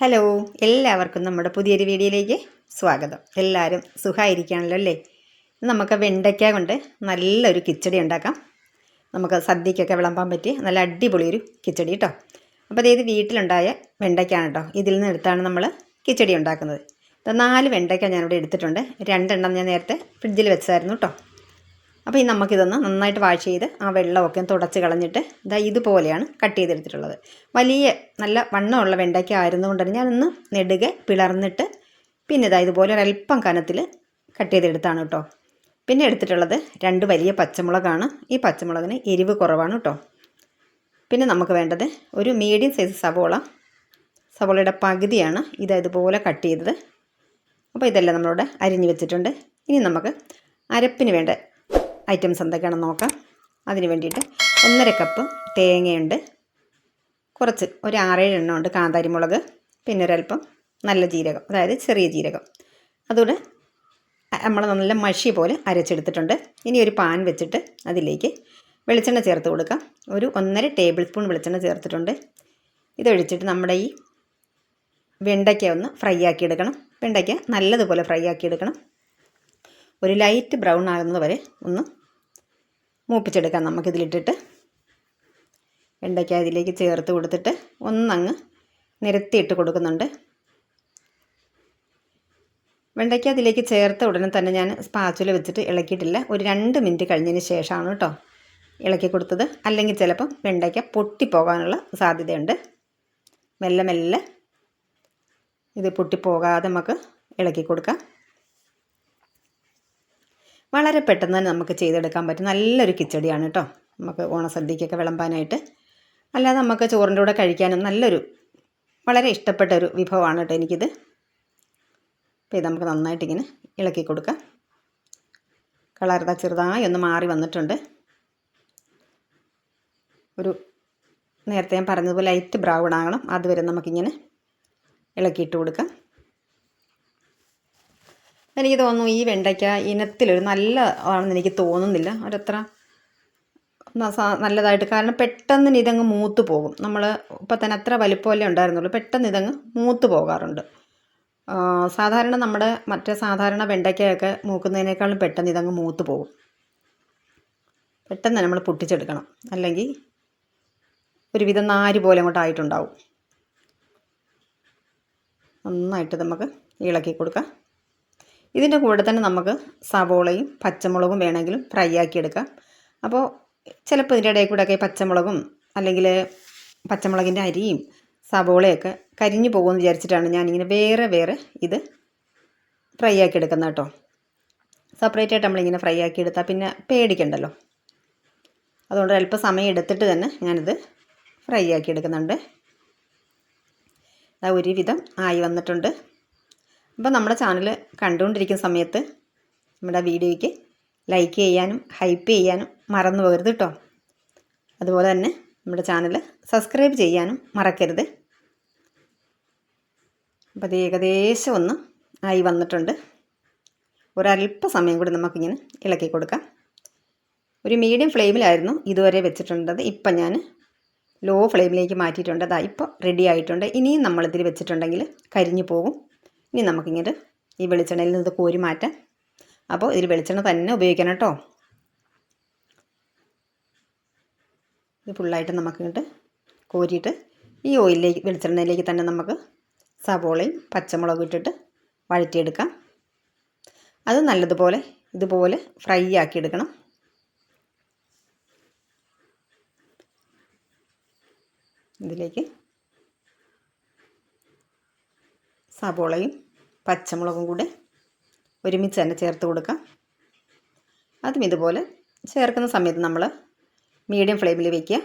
Hello എല്ലാവർക്കും നമ്മുടെ പുതിയൊരു വീഡിയോയിലേക്ക് സ്വാഗതം. എല്ലാവരും സുഖമായിരിക്കുകയാണല്ലോ അല്ലേ? നമുക്ക് വെണ്ടയ്ക്ക കൊണ്ട് നല്ലൊരു കിച്ചടി ഉണ്ടാക്കാം. നമുക്ക് സദ്യക്കൊക്കെ വിളമ്പാൻ പറ്റിയ നല്ല അടിപൊളി ഒരു കിച്ചടി കേട്ടോ അപ്പോൾ അതായത് വീട്ടിലുണ്ടായ വെണ്ടയ്ക്കാണ് കേട്ടോ ഇതിൽ നിന്ന് എടുത്താണ് നമ്മൾ കിച്ചടി ഉണ്ടാക്കുന്നത്. നാല് വെണ്ടയ്ക്ക ഞാനിവിടെ എടുത്തിട്ടുണ്ട്. രണ്ടെണ്ണം ഞാൻ നേരത്തെ ഫ്രിഡ്ജിൽ വെച്ചായിരുന്നു കേട്ടോ അപ്പോൾ ഈ നമുക്കിതൊന്ന് നന്നായിട്ട് വാഷ് ചെയ്ത് ആ വെള്ളമൊക്കെ തുടച്ച് കളഞ്ഞിട്ട് ഇതാ ഇതുപോലെയാണ് കട്ട് ചെയ്തെടുത്തിട്ടുള്ളത്. വലിയ നല്ല വണ്ണമുള്ള വെണ്ടയ്ക്ക ആയിരുന്നുകൊണ്ട് തന്നെ ഞാനൊന്ന് നെടുകെ പിളർന്നിട്ട് പിന്നെ ഇതാ ഇതുപോലെ ഒരല്പം കനത്തിൽ കട്ട് ചെയ്തെടുത്താണ് കേട്ടോ. പിന്നെ എടുത്തിട്ടുള്ളത് രണ്ട് വലിയ പച്ചമുളകാണ്. ഈ പച്ചമുളകിന് എരിവ് കുറവാണ് കേട്ടോ. പിന്നെ നമുക്ക് വേണ്ടത് ഒരു മീഡിയം സൈസ് സവോള. സവോളയുടെ പകുതിയാണ് ഇതാ ഇതുപോലെ കട്ട് ചെയ്തത്. അപ്പോൾ ഇതെല്ലാം നമ്മളിവിടെ അരിഞ്ഞ് വെച്ചിട്ടുണ്ട്. ഇനി നമുക്ക് അരപ്പിന് വേണ്ട ഐറ്റംസ് എന്തൊക്കെയാണെന്ന് നോക്കാം. അതിന് വേണ്ടിയിട്ട് ഒന്നര കപ്പ് തേങ്ങയുണ്ട്. കുറച്ച് ഒരു ആറേഴ് എണ്ണം ഉണ്ട് കാന്താരിമുളക്. പിന്നെ ഒരല്പം നല്ല ജീരകം അതായത് ചെറിയ ജീരകം. അതുകൂടെ നമ്മൾ നല്ല മഷി പോലെ അരച്ചെടുത്തിട്ടുണ്ട്. ഇനി ഒരു പാൻ വെച്ചിട്ട് അതിലേക്ക് വെളിച്ചെണ്ണ ചേർത്ത് കൊടുക്കാം. ഒരു ഒന്നര ടേബിൾ സ്പൂൺ വെളിച്ചെണ്ണ ചേർത്തിട്ടുണ്ട്. ഇതൊഴിച്ചിട്ട് നമ്മുടെ ഈ വെണ്ടയ്ക്ക ഒന്ന് ഫ്രൈ ആക്കി എടുക്കണം. വെണ്ടയ്ക്ക നല്ലതുപോലെ ഫ്രൈ ആക്കി എടുക്കണം. ഒരു ലൈറ്റ് ബ്രൗൺ ആകുന്നത് വരെ ഒന്ന് മൂപ്പിച്ചെടുക്കാം നമുക്കിതിലിട്ടിട്ട്. വെണ്ടയ്ക്ക ഇതിലേക്ക് ചേർത്ത് കൊടുത്തിട്ട് ഒന്നങ്ങ് നിരത്തിയിട്ട് കൊടുക്കുന്നുണ്ട്. വെണ്ടയ്ക്ക അതിലേക്ക് ചേർത്ത ഉടനെ തന്നെ ഞാൻ സ്പാച്ചുല വെച്ചിട്ട് ഇളക്കിയിട്ടില്ല. ഒരു രണ്ട് മിനിറ്റ് കഴിഞ്ഞതിന് ശേഷമാണ് കേട്ടോ ഇളക്കി കൊടുത്തത്. അല്ലെങ്കിൽ ചിലപ്പം വെണ്ടയ്ക്ക പൊട്ടിപ്പോകാനുള്ള സാധ്യതയുണ്ട്. മെല്ലെ മെല്ലെ ഇത് പൊട്ടിപ്പോകാതെ നമുക്ക് ഇളക്കി കൊടുക്കാം. വളരെ പെട്ടെന്ന് തന്നെ നമുക്ക് ചെയ്തെടുക്കാൻ പറ്റും. നല്ലൊരു കിച്ചടിയാണ് കേട്ടോ. നമുക്ക് ഓണസദ്യക്കൊക്കെ വിളമ്പാനായിട്ട്. അല്ലാതെ നമുക്ക് ചോറിന്റെ കൂടെ കഴിക്കാനും നല്ലൊരു വളരെ ഇഷ്ടപ്പെട്ട ഒരു വിഭവമാണ് കേട്ടോ എനിക്കിത്. അപ്പോൾ ഇത് നമുക്ക് നന്നായിട്ടിങ്ങനെ ഇളക്കി കൊടുക്കാം. കളർ ഇതാ ചെറുതായി ഒന്ന് മാറി വന്നിട്ടുണ്ട്. ഒരു നേരത്തെ ഞാൻ പറഞ്ഞതുപോലെ ലൈറ്റ് ബ്രൗൺ ആകണം. അതുവരെ നമുക്കിങ്ങനെ ഇളക്കിയിട്ട് കൊടുക്കാം. എനിക്ക് തോന്നുന്നു ഈ വെണ്ടയ്ക്ക ഇനത്തിലൊരു നല്ല ആണെന്ന് എനിക്ക് തോന്നുന്നില്ല. ഒരത്ര നല്ലതായിട്ട് കാരണം പെട്ടെന്ന് ഇതങ്ങ് മൂത്ത് പോകും. നമ്മൾ ഇപ്പം തന്നെ അത്ര വലിപ്പമല്ലേ ഉണ്ടായിരുന്നുള്ളൂ. പെട്ടെന്ന് ഇതങ്ങ് മൂത്ത് പോകാറുണ്ട്. സാധാരണ നമ്മുടെ മറ്റേ സാധാരണ വെണ്ടയ്ക്കയൊക്കെ മൂക്കുന്നതിനേക്കാളും പെട്ടെന്ന് ഇതങ്ങ് മൂത്ത് പോകും. പെട്ടെന്ന് നമ്മൾ പൊട്ടിച്ചെടുക്കണം. അല്ലെങ്കിൽ ഒരുവിധം നാര് പോലെ അങ്ങോട്ട് ആയിട്ടുണ്ടാവും. നന്നായിട്ട് നമുക്ക് ഇളക്കി കൊടുക്കാം. ഇതിന്റെ കൂടെ തന്നെ നമുക്ക് സവോളയും പച്ചമുളകും വേണമെങ്കിലും ഫ്രൈ ആക്കി എടുക്കാം. അപ്പോൾ ചിലപ്പോൾ ഇതിന്റെ ഇടയിൽ കൂടെയൊക്കെ പച്ചമുളകും അല്ലെങ്കിൽ പച്ചമുളകിന്റെ അരിയും സവോളയൊക്കെ കരിഞ്ഞു പോകുമെന്ന് വിചാരിച്ചിട്ടാണ് ഞാനിങ്ങനെ വേറെ വേറെ ഇത് ഫ്രൈ ആക്കി എടുക്കുന്നത് കേട്ടോ. സെപ്പറേറ്റ് ആയിട്ട് നമ്മളിങ്ങനെ ഫ്രൈ ആക്കി എടുത്താൽ പിന്നെ പേടിക്കണ്ടല്ലോ. അതുകൊണ്ട് അല്പം സമയം എടുത്തിട്ട് തന്നെ ഞാനിത് ഫ്രൈ ആക്കി എടുക്കുന്നുണ്ട്. ഒരുവിധം ആയി വന്നിട്ടുണ്ട്. അപ്പോൾ നമ്മുടെ ചാനൽ കണ്ടുകൊണ്ടിരിക്കുന്ന സമയത്ത് നമ്മുടെ വീഡിയോയ്ക്ക് ലൈക്ക് ചെയ്യാനും ഹൈപ്പ് ചെയ്യാനും മറന്നു പോകരുത് കേട്ടോ അതുപോലെ തന്നെ നമ്മുടെ ചാനൽ സബ്സ്ക്രൈബ് ചെയ്യാനും മറക്കരുത്. അപ്പോൾ അത് ഏകദേശം ഒന്ന് ആയി വന്നിട്ടുണ്ട്. ഒരല്പ സമയം കൂടി നമുക്കിങ്ങനെ ഇളക്കി കൊടുക്കാം. ഒരു മീഡിയം ഫ്ലെയിമിലായിരുന്നു ഇതുവരെ വെച്ചിട്ടുണ്ടത്. ഇപ്പം ഞാൻ ലോ ഫ്ലെയിമിലേക്ക് മാറ്റിയിട്ടുണ്ട്. അതാ ഇപ്പോൾ റെഡി ആയിട്ടുണ്ട്. ഇനിയും നമ്മളിതിൽ വെച്ചിട്ടുണ്ടെങ്കിൽ കരിഞ്ഞു പോകും. ഇനി നമുക്കിങ്ങനെ ഈ വെളിച്ചെണ്ണയിൽ നിന്ന് ഇത് കോരി മാറ്റാം. അപ്പോൾ ഇതിൽ വെളിച്ചെണ്ണ തന്നെ ഉപയോഗിക്കണം കേട്ടോ. ഇത് ഫുള്ളായിട്ട് നമുക്കിങ്ങോട്ട് കോരിയിട്ട് ഈ ഓയിലിലേക്ക് വെളിച്ചെണ്ണയിലേക്ക് തന്നെ നമുക്ക് സവോളയും പച്ചമുളകും ഇട്ടിട്ട് വഴറ്റിയെടുക്കാം. അത് നല്ലതുപോലെ ഇതുപോലെ ഫ്രൈ ആക്കി എടുക്കണം ഇതിലേക്ക് സവോളയും പച്ചമുളകും കൂടെ ഒരുമിച്ച് തന്നെ ചേർത്ത് കൊടുക്കാം. അതും ഇതുപോലെ ചേർക്കുന്ന സമയത്ത് നമ്മൾ മീഡിയം ഫ്ലെയിമിൽ വയ്ക്കുക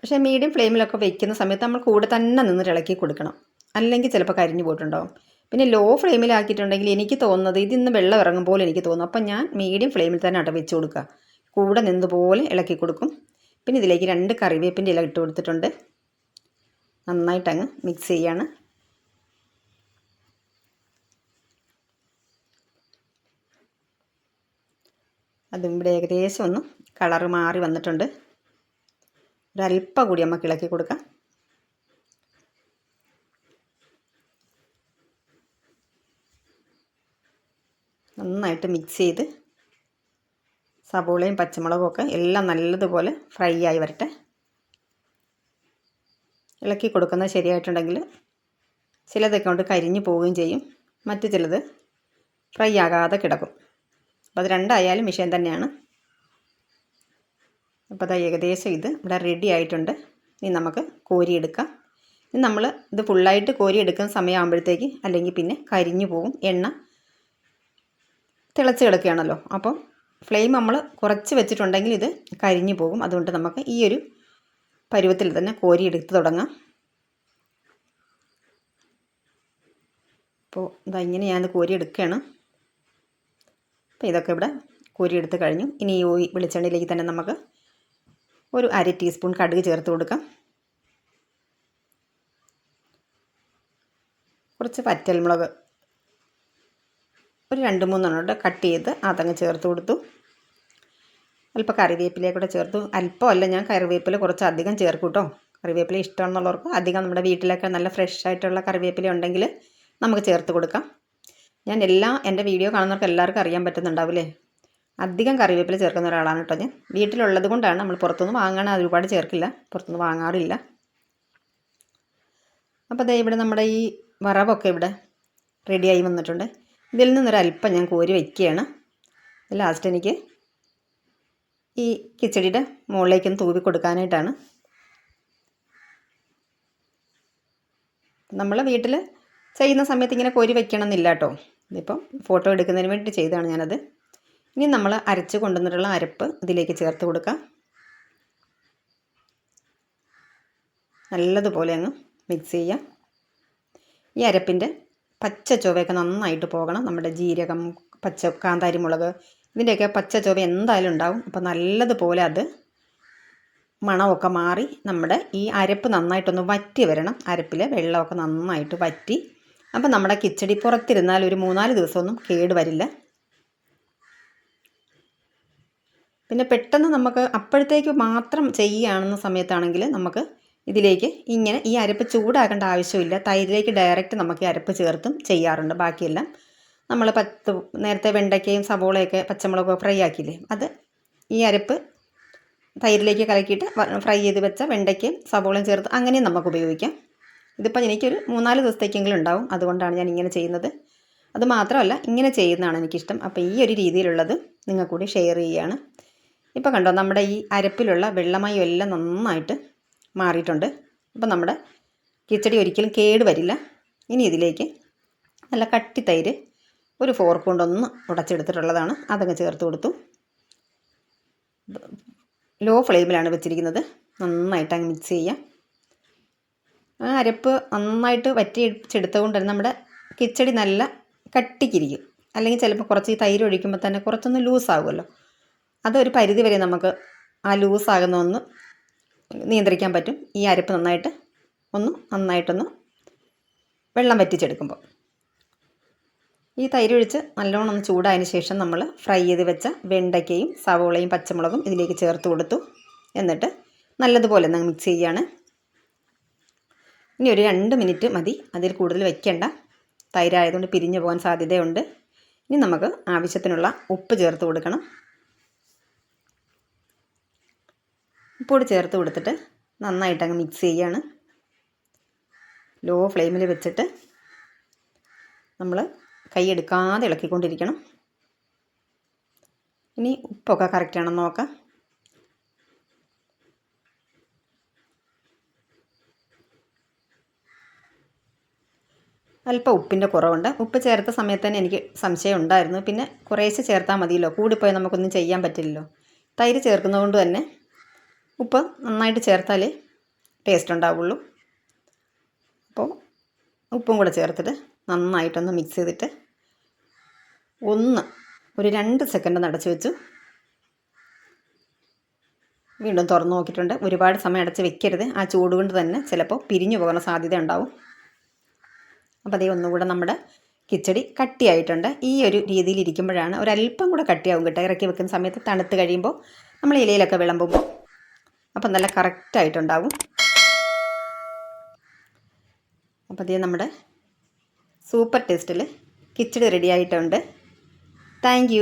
പക്ഷേ മീഡിയം ഫ്ലെയിമിലൊക്കെ വയ്ക്കുന്ന സമയത്ത് നമ്മൾ കൂടെ തന്നെ നിന്ന് ഇളക്കി കൊടുക്കണം. അല്ലെങ്കിൽ ചിലപ്പോൾ കരിഞ്ഞു പോയിട്ടുണ്ടാവും. പിന്നെ ലോ ഫ്ലെയിമിലാക്കിയിട്ടുണ്ടെങ്കിൽ എനിക്ക് തോന്നുന്നത് ഇതിന്ന് വെള്ളം ഇറങ്ങും പോലെ എനിക്ക് തോന്നും. അപ്പം ഞാൻ മീഡിയം ഫ്ലെയിമിൽ തന്നെ അട വെച്ച് കൊടുക്കുക. കൂടെ നിന്നതുപോലെ ഇളക്കി കൊടുക്കും. പിന്നെ ഇതിലേക്ക് രണ്ട് കറിവേപ്പിന്റെ ഇല ഇട്ട് കൊടുത്തിട്ടുണ്ട്. നന്നായിട്ടങ്ങ് മിക്സ് ചെയ്യാണ്. അതും ഇവിടെ ഏകദേശം ഒന്ന് കളറ് മാറി വന്നിട്ടുണ്ട്. ഒരല്പം കൂടി നമുക്ക് ഇളക്കി കൊടുക്കാം. നന്നായിട്ട് മിക്സ് ചെയ്ത് സബോളയും പച്ചമുളകും ഒക്കെ എല്ലാം നല്ലതുപോലെ ഫ്രൈ ആയി വരട്ടെ. ഇളക്കി കൊടുക്കുന്നത് ശരിയായിട്ടുണ്ടെങ്കിൽ ചിലതൊക്കെ കൊണ്ട് കരിഞ്ഞു പോവുകയും ചെയ്യും. മറ്റു ചിലത് ഫ്രൈ ആകാതെ കിടക്കും. അപ്പോൾ അത് രണ്ടായാലും വിഷയം തന്നെയാണ്. അപ്പോൾ അത് ഏകദേശം ഇത് ഇവിടെ റെഡി ആയിട്ടുണ്ട്. ഇനി നമുക്ക് കോരിയെടുക്കാം. ഇനി നമ്മൾ ഇത് ഫുള്ളായിട്ട് കോരിയെടുക്കുന്ന സമയമാകുമ്പോഴത്തേക്ക് അല്ലെങ്കിൽ പിന്നെ കരിഞ്ഞു പോകും. എണ്ണ തിളച്ച് കിടക്കുകയാണല്ലോ. അപ്പം ഫ്ലെയിം നമ്മൾ കുറച്ച് വെച്ചിട്ടുണ്ടെങ്കിൽ ഇത് കരിഞ്ഞു പോകും. അതുകൊണ്ട് നമുക്ക് ഈ ഒരു പരുവത്തിൽ തന്നെ കോരിയെടുത്ത് തുടങ്ങാം. അപ്പോൾ ഇതാ ഇങ്ങനെ ഞാനത് കോരിയെടുക്കുകയാണ്. അപ്പോൾ ഇതൊക്കെ ഇവിടെ കോരിയെടുത്ത് കഴിഞ്ഞു. ഇനി ഈ വെളിച്ചെണ്ണയിലേക്ക് തന്നെ നമുക്ക് ഒരു അര ടീസ്പൂൺ കടുക് ചേർത്ത് കൊടുക്കാം. കുറച്ച് പറ്റൽമുളക് ഒരു രണ്ട് മൂന്നെണ്ണം കട്ട് ചെയ്ത് അതങ്ങ് ചേർത്ത് കൊടുത്തു. അല്പം കറിവേപ്പില കൂടെ ചേർത്തു. അല്പമല്ല ഞാൻ കറിവേപ്പില കുറച്ച് അധികം ചേർക്കും കേട്ടോ. കറിവേപ്പില ഇഷ്ടമാണെന്നുള്ളവർക്ക് അധികം നമ്മുടെ വീട്ടിലൊക്കെ നല്ല ഫ്രഷ് ആയിട്ടുള്ള കറിവേപ്പില ഉണ്ടെങ്കിൽ നമുക്ക് ചേർത്ത് കൊടുക്കാം. ഞാൻ എല്ലാ എന്റെ വീഡിയോ കാണുന്നവർക്ക് എല്ലാവർക്കും അറിയാൻ പറ്റുന്നുണ്ടാവില്ലേ? അധികം കറിവേപ്പില ചേർക്കുന്ന ഒരാളാണ് കേട്ടോ ഞാൻ. വീട്ടിലുള്ളത് കൊണ്ടാണ് നമ്മൾ പുറത്തുനിന്ന് വാങ്ങാൻ ഒരുപാട് ചേർക്കില്ല. പുറത്തുനിന്ന് വാങ്ങാറില്ല. അപ്പോൾ അതേ ഇവിടെ നമ്മുടെ ഈ വറവൊക്കെ ഇവിടെ റെഡിയായി വന്നിട്ടുണ്ട്. ഇതിൽ നിന്നൊരല്പം ഞാൻ കോരി വയ്ക്കുകയാണ്. ലാസ്റ്റ് എനിക്ക് ഈ കിച്ചടിയുടെ മുകളിലേക്കൊന്ന് തൂവി കൊടുക്കാനായിട്ടാണ്. നമ്മൾ വീട്ടിൽ ചെയ്യുന്ന സമയത്ത് ഇങ്ങനെ കോരി വയ്ക്കണം എന്നില്ല കേട്ടോ. ഇതിപ്പം ഫോട്ടോ എടുക്കുന്നതിന് വേണ്ടി ചെയ്തതാണ് ഞാനത്. ഇനി നമ്മൾ അരച്ച് കൊണ്ടുവന്നിട്ടുള്ള അരപ്പ് ഇതിലേക്ക് ചേർത്ത് കൊടുക്കാം നല്ലതുപോലെ അങ്ങ് മിക്സ് ചെയ്യാം ഈ അരപ്പിന്റെ പച്ച ചുവയൊക്കെ നന്നായിട്ട് പോകണം. നമ്മുടെ ജീരകം പച്ച കാന്താരി മുളക് ഇതിന്റെയൊക്കെ പച്ച ചുവ എന്തായാലും ഉണ്ടാവും. അപ്പോൾ നല്ലതുപോലെ അത് മണമൊക്കെ മാറി നമ്മുടെ ഈ അരപ്പ് നന്നായിട്ടൊന്ന് വറ്റി വരണം. അരപ്പിൽ വെള്ളമൊക്കെ നന്നായിട്ട് വറ്റി അപ്പം നമ്മുടെ കിച്ചടി പുറത്തിരുന്നാൽ ഒരു മൂന്നാൽ ദിവസമൊന്നും കേട് വരില്ല. പിന്നെ പെട്ടെന്ന് നമുക്ക് അപ്പോഴത്തേക്ക് മാത്രം ചെയ്യുകയാണെന്ന സമയത്താണെങ്കിൽ നമുക്ക് ഇതിലേക്ക് ഇങ്ങനെ ഈ അരപ്പ് ചൂടാക്കേണ്ട ആവശ്യമില്ല. തൈരിലേക്ക് ഡയറക്റ്റ് നമുക്ക് ഈ അരപ്പ് ചേർത്തും ചെയ്യാറുണ്ട്. ബാക്കിയെല്ലാം നമ്മൾ പത്ത് നേരത്തെ വെണ്ടയ്ക്കയും സവോളയൊക്കെ പച്ചമുളകൊക്കെ ഫ്രൈ ആക്കിയില്ലേ? അത് ഈ അരപ്പ് തൈരിലേക്ക് കലക്കിയിട്ട് ഫ്രൈ ചെയ്ത് വെച്ച വെണ്ടയ്ക്കയും സവോളയും ചേർത്ത് അങ്ങനെയും നമുക്ക് ഉപയോഗിക്കാം. ഇതിപ്പോൾ എനിക്കൊരു മൂന്നാൽ ദിവസത്തേക്കെങ്കിലും ഉണ്ടാവും. അതുകൊണ്ടാണ് ഞാൻ ഇങ്ങനെ ചെയ്യുന്നത്. അത് മാത്രമല്ല ഇങ്ങനെ ചെയ്യുന്നതാണ് എനിക്കിഷ്ടം. അപ്പോൾ ഈ ഒരു രീതിയിലുള്ളത് നിങ്ങൾ കൂടി ഷെയർ ചെയ്യുകയാണ് ഇപ്പോൾ കണ്ടോ നമ്മുടെ ഈ അരപ്പിലുള്ള വെള്ളമയം എല്ലാം നന്നായിട്ട് മാറിയിട്ടുണ്ട്. അപ്പോൾ നമ്മുടെ കിച്ചടി ഒരിക്കലും കേട് വരില്ല. ഇനി ഇതിലേക്ക് നല്ല കട്ടി തൈര് ഒരു ഫോർക്ക് കൊണ്ടൊന്ന് ഉടച്ചെടുത്തിട്ടുള്ളതാണ്. അതങ്ങ് ചേർത്ത് കൊടുത്തു. ലോ ഫ്ലെയിമിലാണ് വെച്ചിരിക്കുന്നത്. നന്നായിട്ട് അങ്ങ് മിക്സ് ചെയ്യാം. ആ അരപ്പ് നന്നായിട്ട് വറ്റിച്ചെടുത്തത് കൊണ്ട് തന്നെ നമ്മുടെ കിച്ചടി നല്ല കട്ടിക്കിരിക്കും. അല്ലെങ്കിൽ ചിലപ്പോൾ കുറച്ച് ഈ തൈര് ഒഴിക്കുമ്പോൾ തന്നെ കുറച്ചൊന്ന് ലൂസാകുമല്ലോ അതൊരു പരിധി വരെ നമുക്ക് ആ ലൂസാകുന്ന ഒന്ന് നിയന്ത്രിക്കാൻ പറ്റും. ഈ അരപ്പ് നന്നായിട്ട് ഒന്ന് നന്നായിട്ടൊന്ന് വെള്ളം വറ്റിച്ചെടുക്കുമ്പോൾ. ഈ തൈര് ഒഴിച്ച് നല്ലോണം ഒന്ന് ചൂടായതിന് ശേഷം നമ്മൾ ഫ്രൈ ചെയ്ത് വെച്ച വെണ്ടയ്ക്കയും സവോളയും പച്ചമുളകും ഇതിലേക്ക് ചേർത്ത് കൊടുത്തു. എന്നിട്ട് നല്ലതുപോലെ ഒന്ന് മിക്സ് ചെയ്യുകയാണ് ഇനി ഒരു രണ്ട് മിനിറ്റ് മതി. അതിൽ കൂടുതൽ വയ്ക്കേണ്ട തൈരായതുകൊണ്ട് പിരിഞ്ഞു പോകാൻ സാധ്യതയുണ്ട്. ഇനി നമുക്ക് ആവശ്യത്തിനുള്ള ഉപ്പ് ചേർത്ത് കൊടുക്കണം. ഉപ്പോട് ചേർത്ത് കൊടുത്തിട്ട് നന്നായിട്ട് അങ്ങ് മിക്സ് ചെയ്യുകയാണ് ലോ ഫ്ലെയിമിൽ വെച്ചിട്ട് നമ്മൾ കൈയെടുക്കാതെ ഇളക്കിക്കൊണ്ടിരിക്കണം. ഇനി ഉപ്പൊക്കെ കറക്റ്റ് ആണെന്ന് നോക്കാം. അല്പം ഉപ്പിന്റെ കുറവുണ്ട്. ഉപ്പ് ചേർത്ത സമയത്ത് തന്നെ എനിക്ക് സംശയം ഉണ്ടായിരുന്നു. പിന്നെ കുറേശ്ശെ ചേർത്താൽ മതിയല്ലോ. കൂടിപ്പോയി നമുക്കൊന്നും ചെയ്യാൻ പറ്റില്ലല്ലോ. തൈര് ചേർക്കുന്നതുകൊണ്ട് തന്നെ ഉപ്പ് നന്നായിട്ട് ചേർത്താലേ ടേസ്റ്റ് ഉണ്ടാവുള്ളൂ. അപ്പോൾ ഉപ്പും കൂടെ ചേർത്തിട്ട് നന്നായിട്ടൊന്ന് മിക്സ് ചെയ്തിട്ട് ഒന്ന് ഒരു രണ്ട് സെക്കൻഡ് നടച്ച് വെച്ചു. വീണ്ടും തുറന്ന് നോക്കിയിട്ടുണ്ട്. ഒരുപാട് സമയം അടച്ച് വെക്കരുത്. ആ ചൂട് കൊണ്ട് തന്നെ ചിലപ്പോൾ പിരിഞ്ഞു പോകുന്ന സാധ്യത ഉണ്ടാവും അപ്പോൾ അതേ ഒന്നുകൂടെ നമ്മുടെ കിച്ചടി കട്ടിയായിട്ടുണ്ട്. ഈ ഒരു രീതിയിൽ ഇരിക്കുമ്പോഴാണ് ഒരല്പം കൂടെ കട്ടിയാവും കേട്ടോ. ഇറക്കി വെക്കുന്ന സമയത്ത് തണുത്ത് കഴിയുമ്പോൾ നമ്മൾ ഇലയിലൊക്കെ വിളമ്പുമ്പോൾ അപ്പം നല്ല കറക്റ്റായിട്ടുണ്ടാവും അപ്പോൾ അതേ നമ്മുടെ സൂപ്പർ ടേസ്റ്റിൽ കിച്ചടി റെഡി ആയിട്ടുണ്ട്. താങ്ക്